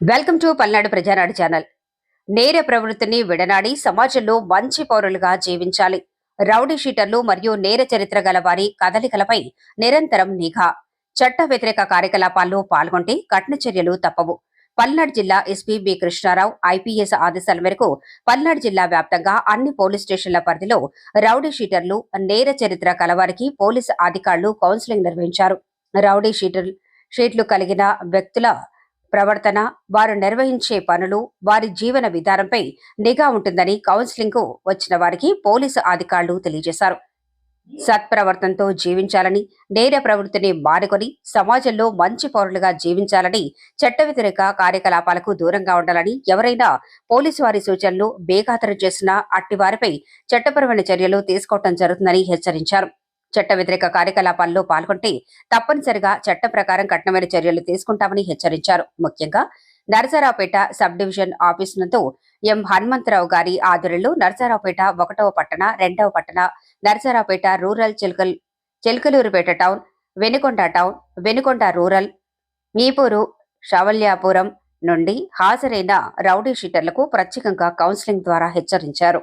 Welcome to Palnadu Prajanadu channel. నేర ప్రవృత్తిని విడనాడి సమాజంలో మంచి పౌరులుగా జీవించాలి. రౌడీ షీటర్లు మరియు నేర చరిత్ర గల వారి కదలికలపై నిరంతరం నిఘా. చట్ట వ్యతిరేక కార్యకలాపాల్లో పాల్గొంటే కఠిన చర్యలు తప్పవు. పల్నాడు జిల్లా ఎస్పీ బి కృష్ణారావు ఐపీఎస్ ఆదేశాల మేరకు పల్నాడు జిల్లా వ్యాప్తంగా అన్ని పోలీస్ స్టేషన్ల పరిధిలో రౌడీ షీటర్లు నేర చరిత్ర కలవారికి పోలీసు అధికారులు కౌన్సిలింగ్ నిర్వహించారు. రౌడీ షీటర్ షీట్లు కలిగిన వ్యక్తుల ప్రవర్తన వారు నిర్వహించే పనులు వారి జీవన విధానంపై నిఘా ఉంటుందని కౌన్సిలింగ్కు వచ్చిన వారికి పోలీసు అధికారులు తెలియజేశారు. సత్ప్రవర్తనతో జీవించాలని నేర ప్రవృత్తిని మానుకొని సమాజంలో మంచి పౌరులుగా జీవించాలని చట్ట వ్యతిరేక కార్యకలాపాలకు దూరంగా ఉండాలని ఎవరైనా పోలీసు వారి సూచనలు బేఖాతరు చేసినా అట్టి వారిపై చట్టపరమైన చర్యలు తీసుకోవటం జరుగుతుందని హెచ్చరించారు. చట్ట వ్యతిరేక కార్యకలాపాల్లో పాల్గొంటే తప్పనిసరిగా చట్ట ప్రకారం కఠినమైన చర్యలు తీసుకుంటామని హెచ్చరించారు. ముఖ్యంగా నరసరావుపేట సబ్ డివిజన్ ఆఫీస్ నందు ఎం హనుమంతరావు గారి ఆధ్వర్యంలో నరసరావుపేట ఒకటవ పట్టణ రెండవ పట్టణ Narasaraopet rural చిలుకల్ Chilakaluripet town Vinukonda town Vinukonda rural మీపూరు షవల్యాపురం నుండి హాజరైన రౌడీ షీటర్లకు ప్రత్యేకంగా కౌన్సిలింగ్ ద్వారా హెచ్చరించారు.